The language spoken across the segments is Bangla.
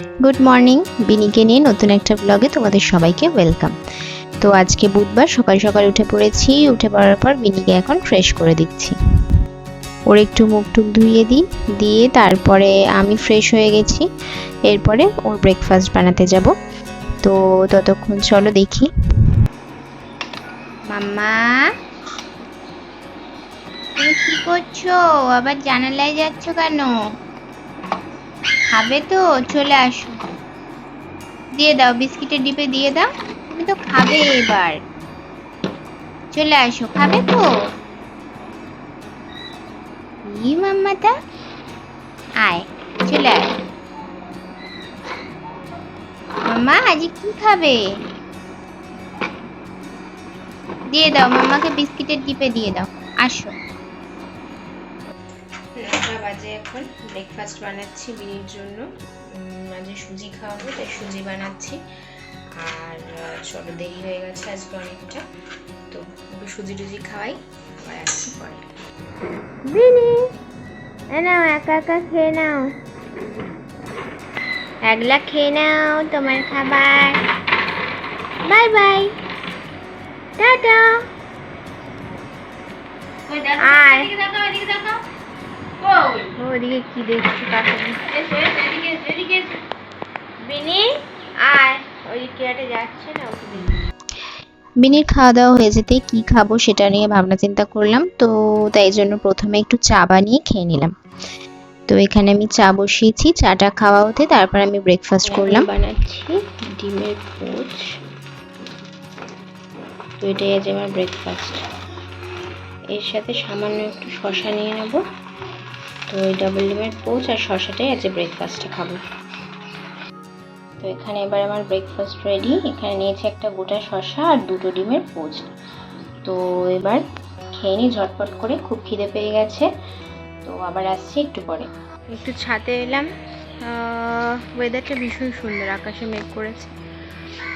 গুড মর্নিং বিনিকে নিয়ে নতুন একটা ব্লগে তোমাদের সবাইকে ওয়েলকাম তো আজকে বুধবার, সকাল সকাল উঠে পড়েছি, উঠে পড়ার পর বিনিকে এখন ফ্রেশ করে দিচ্ছি। ওর একটু মুখ টুক ধুইয়ে দিই, দিয়ে তারপরে আমি ফ্রেশ হয়ে গেছি, এরপরে ওর ব্রেকফাস্ট বানাতে যাব। তো ততক্ষণ চলো দেখি। মাম্মা, তুমি কি করছ? আবার জানালায় যাচ্ছ কেন? খাবে তো, চলে আসো। দিয়ে দাও, বিস্কিটের ডিপে দিয়ে দাও, তুমি তো খাবে এবার। চলে আসো, খাবে তো? মাম্মাটা, আয়, চলে মাম্মা, আজ কি খাবে? দিয়ে দাও, মাম্মাকে বিস্কিটের ডিপে দিয়ে দাও, আসো। নটা বাজে এখন। ব্রেকফাস্ট বানাচ্ছি বিয়ের জন্য। মাঝে সুজি খাওয়াবো তাই সুজি বানাচ্ছি। আর চলো দেরি হয়ে গেছে আজকে অনেকটা। তো একটু সুজি টুজি খাওয়াই আবার আসছি পরে। বিনি নাও একা একা খেয়ে নাও। একলা খেয়ে নাও তোমার খাবার। Bye bye. টাটা। কি দেখছি বিনি আয়। ওই কেয়াটে যাচ্ছে না ওকে বিনির খাওয়া দাওয়া হয়ে যেতে কি খাব সেটা নিয়ে ভাবনা চিন্তা করলাম তো তাই জন্য প্রথমে একটু চা বানিয়ে খেয়ে নিলাম। তো এখানে আমি চা বসিয়েছি চাটা খাওয়া হতে তারপর আমি ব্রেকফাস্ট করলাম। বানাচ্ছি ডিমের পোচ। তো এটাই আজ আমার ব্রেকফাস্ট এর সাথে সামান্য একটু শশা নিয়ে নেব। তো ওই ডাবল ডিমের পোচ আর শশাটাই আজ ব্রেকফাস্টে খাব। তো এখানে এবার আমার ব্রেকফাস্ট রেডি এখানে নিয়েছি একটা গোটা শশা আর দুটো ডিমের পোচ তো এবার খেয়ে নিই ঝটপট করে খুব খিদে পেয়ে গেছে। তো আবার আসছি একটু পরে। একটু ছাতে এলাম। ওয়েদারটা ভীষণ সুন্দর, আকাশে মেঘ করেছে।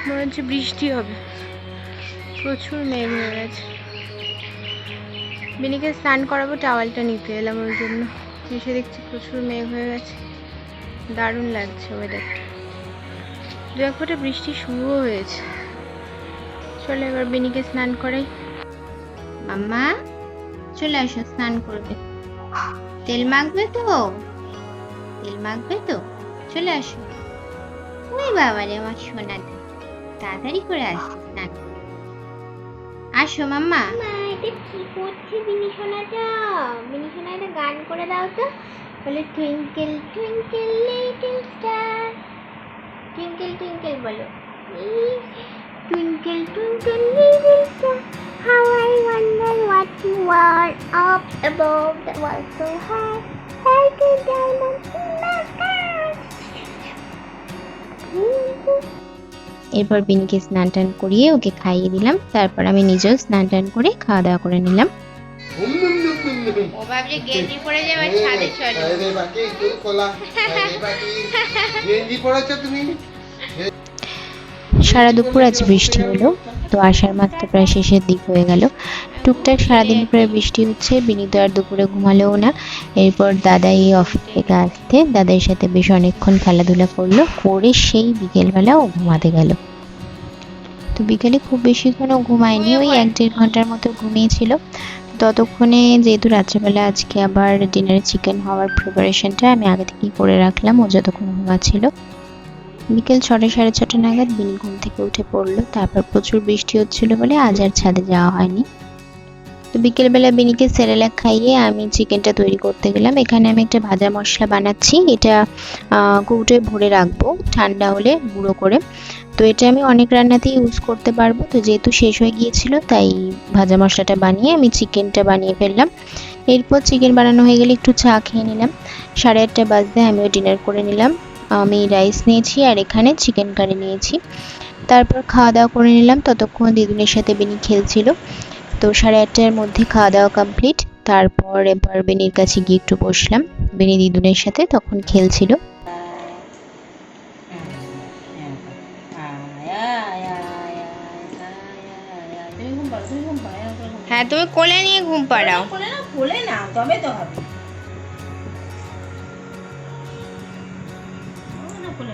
মনে হচ্ছে বৃষ্টি হবে। প্রচুর মেঘ হয়ে গেছে বিনিকে স্নান করাবো টাওয়ালটা নিতে এলাম ওই জন্য। এসে দেখছি প্রচুর মেঘ হয়ে গেছে। দারুণ লাগছে ওয়েদারটা দু এক ফোঁটা বৃষ্টি শুরুও হয়েছে। চলো এবার বিনিকে স্নান করাই। মাম্মা চলে আসো স্নান করবে। তেল মাখবে তো? তেল মাখবে তো? চলে আসো। ওই বাবা রে আমার সোনাটা তাড়াতাড়ি করে আসছে স্নান আসো মাম্মা। এটা কি করছে? বিনি সোনাটা গান করে দাও তো। বলে twinkle twinkle little star twinkle twinkle বলো। Twinkle twinkle little star how I wonder what you are up so high, like a diamond in the sky. এরপর বিনিকে স্নান টান করিয়ে ওকে খাইয়ে দিলাম। তারপর আমি নিজেও স্নান টান করে খাওয়া দাওয়া করে নিলাম। ও ভাবছে গেঞ্জি পরে যাবে ছাদে চলো। আরে বাকি চুল খোলা আরে বাকি। গেঞ্জি পরেছো তুমি? সারা দুপুর আজ বৃষ্টি হলো তো আষাঢ় মাত্র প্রায় শেষের দিক হয়ে গেল। টুকটাক সারাদিন প্রায় বৃষ্টি হচ্ছে বিনীত আর দুপুরে ঘুমালেও না। এরপর দাদা এই অফিস থেকে আসতে দাদার সাথে বেশ অনেকক্ষণ খেলাধুলা করল করে সেই বিকেলবেলা ও ঘুমাতে গেল। তো বিকেলে খুব বেশিক্ষণও ঘুমায়নি ওই এক দেড় ঘণ্টার মতো ঘুমিয়েছিল। ততক্ষণে যেহেতু রাত্রেবেলা আজকে আবার ডিনারে চিকেন হওয়ার প্রিপারেশনটা আমি আগে থেকেই করে রাখলাম, ও যতক্ষণ ঘুমাচ্ছিল। বিকেল ছটা, সাড়ে ছটা নাগাদ বিনি ঘুম থেকে উঠে পড়ল, তারপর প্রচুর বৃষ্টি হচ্ছিল বলে আজ আর ছাদে যাওয়া হয়নি। তো বিকেলবেলা বিনিকে সেরেলাক খাইয়ে আমি চিকেনটা তৈরি করতে গেলাম। এখানে আমি একটা ভাজা মশলা বানাচ্ছি। এটা কৌটোয় ভরে রাখব। ঠান্ডা হলে গুঁড়ো করে। তো এটা আমি অনেক রান্নাতেই ইউজ করতে পারব। তো যেহেতু শেষ হয়ে গিয়েছিল, তাই ভাজা মশলাটা বানিয়ে আমি চিকেনটা বানিয়ে ফেললাম। এরপর চিকেন বানানো হয়ে গেলে একটু চা খেয়ে নিলাম। সাড়ে আটটা বাজতে আমিও ডিনার করে নিলাম। আমি রাইস নিয়েছি আর এখানে চিকেন কারি নিয়েছি। তারপর খাওয়া দাওয়া করে নিলাম। ততক্ষণ দিদুনের সাথে বেনি খেলছিল। তো সাড়ে আটটার মধ্যে খাওয়া দাওয়া কমপ্লিট তারপর এবার বেনির কাছে গিয়ে একটু বসলাম। বেনি দিদুনের সাথে তখন খেলছিল। হ্যাঁ তুমি কোলে নিয়ে ঘুম পাড়াও। কোলে না কোলে না তবে তো হবে। না কোলে।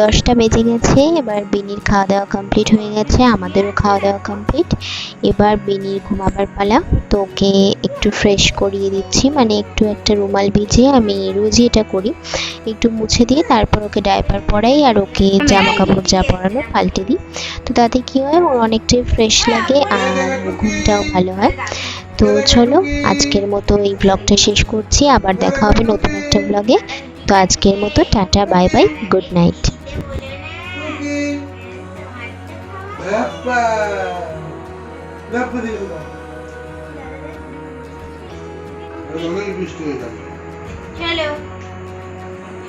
দশটা বেজে গেছে, এবার বিনির খাওয়া দাওয়া কমপ্লিট হয়ে গেছে, আমাদেরও খাওয়া দাওয়া কমপ্লিট এবার বিনির ঘুমাবার পালা, তো ওকে একটু ফ্রেশ করিয়ে দিচ্ছি মানে একটু একটা রুমাল ভিজিয়ে আমি রোজই এটা করি। একটু মুছে দিয়ে তারপর ওকে ডায়পার পরাই আর ওকে জামা কাপড় যা পরানো পাল্টে দিই। তো তাতে কি হয়, ওর অনেকটাই ফ্রেশ লাগে আর ঘুমটাও ভালো হয়। তো চলো, আজকের মতো এই ব্লগটা শেষ করছি, আবার দেখা হবে নতুন একটা ব্লগে তো আজকের মতো tata bye bye good night. হয়ে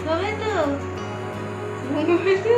চলো তো। তো।